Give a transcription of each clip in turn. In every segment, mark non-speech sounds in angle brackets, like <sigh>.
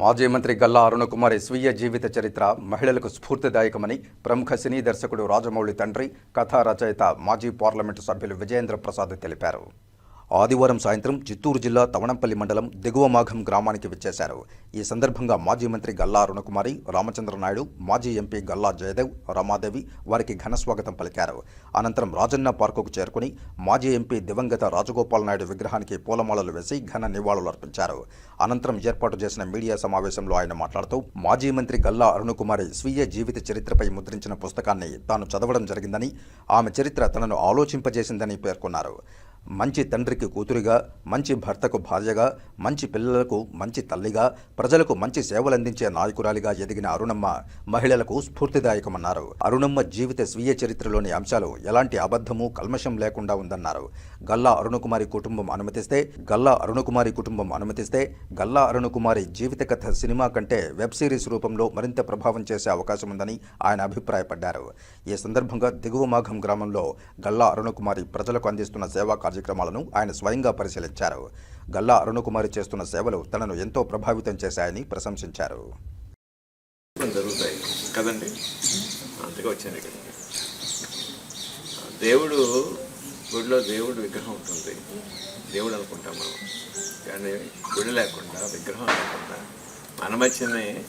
మాజీ మంత్రి గల్లా అరుణకుమారి స్వీయ జీవిత చరిత్ర మహిళలకు స్ఫూర్తిదాయకమని ప్రముఖ సినీ దర్శకుడు రాజమౌళి తండ్రి కథా రచయిత మాజీ పార్లమెంటు సభ్యులు విజయేంద్ర ప్రసాద్ తెలిపారు. ఆదివారం సాయంత్రం చిత్తూరు జిల్లా తవణంపల్లి మండలం దిగువ మాఘం గ్రామానికి విచ్చేశారు. ఈ సందర్భంగా మాజీ మంత్రి గల్లా అరుణకుమారి రామచంద్ర నాయుడు మాజీ ఎంపీ గల్లా జయదేవ్ రమాదేవి వారికి ఘనస్వాగతం పలికారు. అనంతరం రాజన్న పార్కుకు చేరుకుని మాజీ ఎంపీ దివంగత రాజగోపాల్ నాయుడు విగ్రహానికి పూలమాలలు వేసి ఘన నివాళులర్పించారు అనంతరం ఏర్పాటు చేసిన మీడియా సమావేశంలో ఆయన మాట్లాడుతూ మాజీ మంత్రి గల్లా అరుణకుమారి స్వీయ జీవిత చరిత్రపై ముద్రించిన పుస్తకాన్ని తాను చదవడం జరిగిందని ఆమె చరిత్ర తనను ఆలోచింపజేసిందని పేర్కొన్నారు. మంచి తండ్రికి కూతురిగా మంచి భర్తకు భార్యగా మంచి పిల్లలకు మంచి తల్లిగా ప్రజలకు మంచి సేవలందించే నాయకురాలిగా ఎదిగిన అరుణమ్మ మహిళలకు స్ఫూర్తిదాయకమన్నారు. అరుణమ్మ జీవిత స్వీయ చరిత్రలోని అంశాలు ఎలాంటి అబద్ధము కల్మషం లేకుండా ఉందన్నారు. గల్లా అరుణకుమారి కుటుంబం అనుమతిస్తే గల్లా అరుణకుమారి కుటుంబం అనుమతిస్తే గల్లా అరుణకుమారి జీవిత కథ సినిమా కంటే వెబ్ సిరీస్ రూపంలో మరింత ప్రభావం చేసే అవకాశం ఉందని ఆయన అభిప్రాయపడ్డారు. ఈ సందర్భంగా దిగువ మాఘం గ్రామంలో గల్లా అరుణకుమారి ప్రజలకు అందిస్తున్న సేవా కార్యక్రమాలను ఆయన స్వయంగా పరిశీలించారు. గల్లా అరుణకుమారి చేస్తున్న సేవలు తనను ఎంతో ప్రభావితం చేశాయని ప్రశంసించారు. జరుగుతాయి. కదండి? అందుకే వచ్చింది ఇక్కడ దేవుడు గుడిలో దేవుడు విగ్రహం ఉంటుంది. దేవుడు అనుకుంటాం మనం. కానీ గుడి లేకుండా విగ్రహం లేకుండా మన మధ్యనే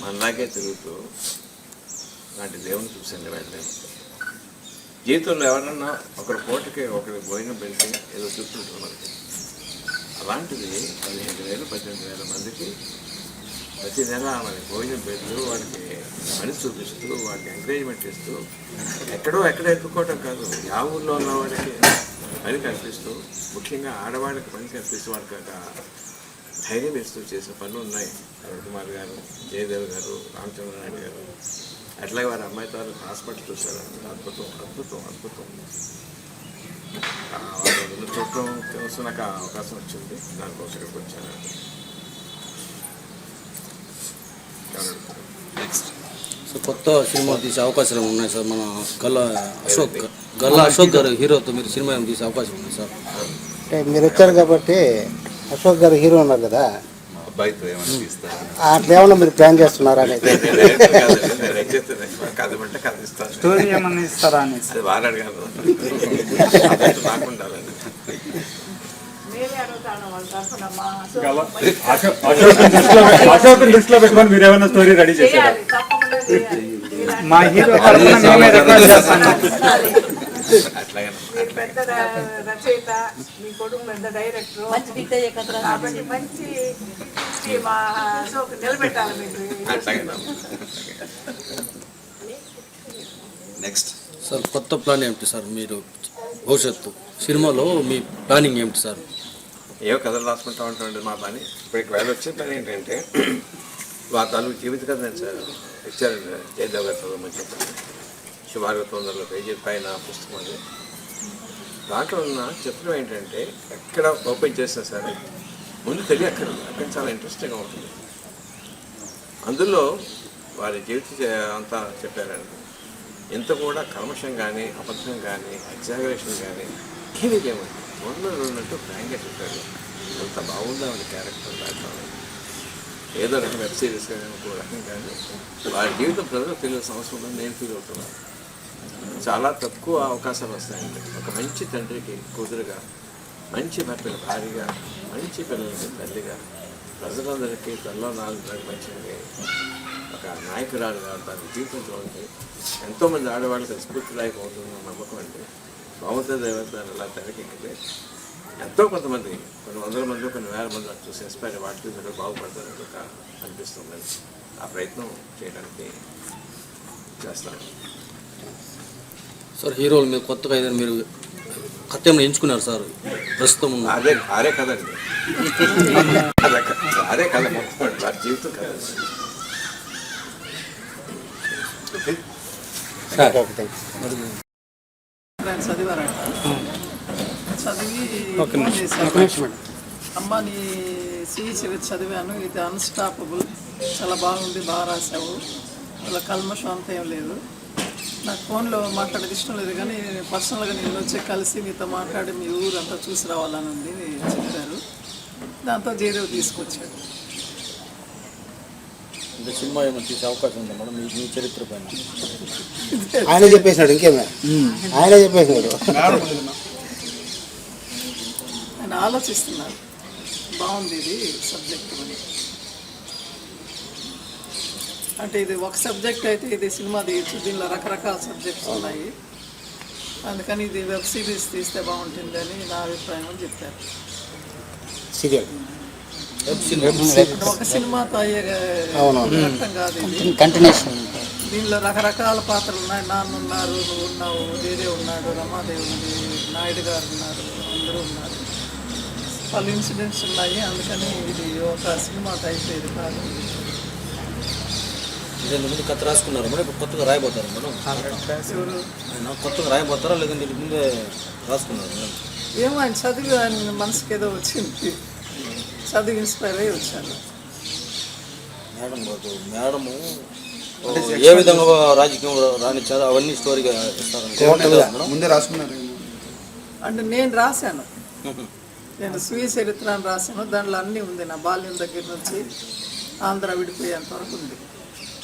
మనలాగే తిరుగుతూ లాంటి దేవుని చూసింది వెళ్ళలేము. జీవితంలో ఎవరన్నా ఒకరి పూటకి ఒకరి భోజనం పెడితే ఏదో చూస్తుంటారు మనకి. అలాంటిది పదిహేను వేలు పద్దెనిమిది వేల మందికి ప్రతి నెల మనకి భోజనం పెడుతూ వాడికి పని చూపిస్తూ వాడికి ఎంకరేజ్మెంట్ ఇస్తూ ఎక్కడో ఎక్కడ ఎత్తుకోవటం కాదు యా ఊళ్ళో ఉన్న వాడికి పని కల్పిస్తూ ముఖ్యంగా ఆడవాళ్ళకి పని కల్పిస్తూ వాడికి ఒక ధైర్యం ఇస్తూ చేసిన పనులు ఉన్నాయి. అరుణ్ కుమార్ గారు జయదేవ్ గారు రామచంద్రనాయుడు గారు. అట్లాగే వారి అమ్మాయి తాలూకు హాస్పిటల్ చూశారు. అద్భుతం అద్భుతం అద్భుతం. ఆ, వాళ్ళు చూడటం తెలుసు నాకు అవకాశం వచ్చింది. దానికోసం ఇక్కడికి వచ్చాను సో కొత్త సినిమా తీసే అవకాశాలు ఉన్నాయి సార్? మన గల్లా అశోక్ గల్లా అశోక్ గారు హీరోతో మీరు సినిమా తీసే అవకాశం ఉంది సార్? అంటే మీరు వచ్చారు కాబట్టి అశోక్ గారు హీరో ఉన్నారు కదా. అబ్బాయితో ఏమైనా తీస్తారు అట్లా ఏమన్నా మీరు ప్లాన్ చేస్తున్నారా అనేది కథ ఇస్తాను స్టోరీ ఏమన్నా ఇస్తారా అని అది వారు అడగాలి అశోక్ దృష్టిలో పెట్టుకొని మీరు ఏమైనా స్టోరీ రెడీ చేశారా మా హీరో అట్లాగే పెద్ద రచయిత మీ కొడుకు పెద్ద డైరెక్టర్. కాబట్టి మంచి మా అశోక్ నిలబెట్టాలి మీరు నెక్స్ట్ సార్ కొత్త ప్లాన్ ఏమిటి సార్? మీరు భవిష్యత్తు సినిమాలో మీ ప్లానింగ్ ఏమిటి సార్? ఏవో కథలు రాసుకుంటా ఉంటామండి మా పని. ఇప్పటికి వేళ వచ్చే పని ఏంటంటే వాళ్ళ తాలూకు జీవిత కథ నేను సార్ ఇచ్చారు జయదేవ్ గారు చదవమని చెప్పాను సుమారుగా తొందర వందల పేజీ పైన పుస్తకం అది. దాంట్లో ఉన్న చిత్రం ఏంటంటే ఎక్కడ ఓపెన్ చేసినా సరే ముందు తెలియక్కర్లేదు అక్కడ చాలా ఇంట్రెస్టింగ్గా ఉంటుంది. అందులో వారి జీవిత చే- అంతా చెప్పారండి. ఇంత కూడా కల్మషం కానీ అబద్ధం కానీ ఎగ్జాగరేషన్ కానీ ఏమీ లేవండి ఉన్నట్టు ఫ్రాంక్గా చెప్పారు. అంత బాగుందా వాళ్ళ క్యారెక్టర్ దాంట్లో. ఏదో రకం వెబ్ సిరీస్ కానీ ఇంకో రకం కానీ వారి జీవితం ప్రజలకు తెలియాల్సిన అవసరం నేను ఫీల్ అవుతున్నాను. చాలా తక్కువ అవకాశాలు వస్తాయండి. ఒక మంచి తండ్రికి కూతురుగా మంచి భర్తల భార్యగా మంచి పిల్లలకి తల్లిగా ప్రజలందరికీ తల్లో నాలుగు మంచిగా ఒక నాయకురాలుగా తన జీవితం చూడండి. ఎంతోమంది ఆడవాళ్ళకి స్ఫూర్తిదాయకం అవుతుందన్న నమ్మకం అండి. భగవంతుడి దేవత అలా తెరకెక్కితే ఎంతో కొంతమంది కొన్ని వందల మంది కొన్ని వేల మంది అటు చూసి ఇన్స్పైర్ వాటికి మీరు బాగుపడతారని ఒక అనిపిస్తుందని ఆ ప్రయత్నం చేయడానికి చేస్తాను. సార్ హీరోలు మీరు కొత్తగా ఏదైనా మీరు కథ ఏమైనా ఎంచుకున్నారు సార్ ప్రస్తుతం ఉన్న అదే అదే కదండి అదే కథ అదే కథ మొత్తం జీవితం కథ. సార్. చదివారంట చదివి అమ్మ నీ చదివాను ఇది అన్స్టాపబుల్ చాలా బాగుంది బాగా రాసావు ఇలా కల్మషం అంతా ఏం లేదు. నాకు ఫోన్లో మాట్లాడేది ఇష్టం లేదు కానీ పర్సనల్గా నేను వచ్చి కలిసి మీతో మాట్లాడి మీ ఊరు అంతా చూసి రావాలని ఉంది చెప్పారు. దాంతో జయదేవ్ తీసుకొచ్చాడు. అంటే సినిమా ఏమైనా తీసే అవకాశం ఉందా మేడం? మీ మీ చరిత్ర పైన. ఆయన చెప్పేసినాడు ఇంకేమే? ఆయన చెప్పేసినాడు. ఆయన ఆలోచిస్తున్నారు. బాగుంది ఇది సబ్జెక్ట్ అని. అంటే ఇది ఒక సబ్జెక్ట్ అయితే ఇది సినిమా తీయచ్చు దీనిలో రకరకాల సబ్జెక్ట్స్ ఉన్నాయి. అందుకని ఇది వెబ్ సిరీస్ తీస్తే బాగుంటుంది అని నా అభిప్రాయం అని చెప్పారు. సీరియల్. ఒక సినిమాతో అయ్యే అర్థం కాదు ఇది. కంటిన్యూషన్ దీనిలో రకరకాల పాత్రలు ఉన్నాయి. నాన్న ఉన్నారు నువ్వు ఉన్నావు దేదే ఉన్నాడు రమాదేవి ఉంది నాయుడు గారు ఉన్నారు అందరూ ఉన్నారు. పలు ఇన్సిడెంట్స్ ఉన్నాయి. అందుకని ఇది ఒక సినిమా టైప్ ఇది కాదు. దీని ముందు కథ రాసుకున్నారు మేడం ఇప్పుడు కొత్తగా రాయబోతారు మేడం ఆయన కొత్తగా రాయబోతారా లేదంటే దీనికి ముందే రాసుకున్నారు మేడం ఏమో ఆయన చదివి ఆయన మనసుకి ఏదో వచ్చింది. చదివి ఇన్స్పైర్ అయ్యి వచ్చాను. మేడం మాకు మేడము ఏ విధంగా రాజకీయం రాణించారో? అవన్నీ స్టోరీగా ఇస్తారు ముందే రాసుకున్నారు అంటే నేను రాశాను. <laughs> నేను స్వీయ చరిత్ర అని రాశాను. దాంట్లో అన్నీ ఉంది. నా బాల్యం దగ్గర నుంచి ఆంధ్ర విడిపోయేంత వరకు ఉంది.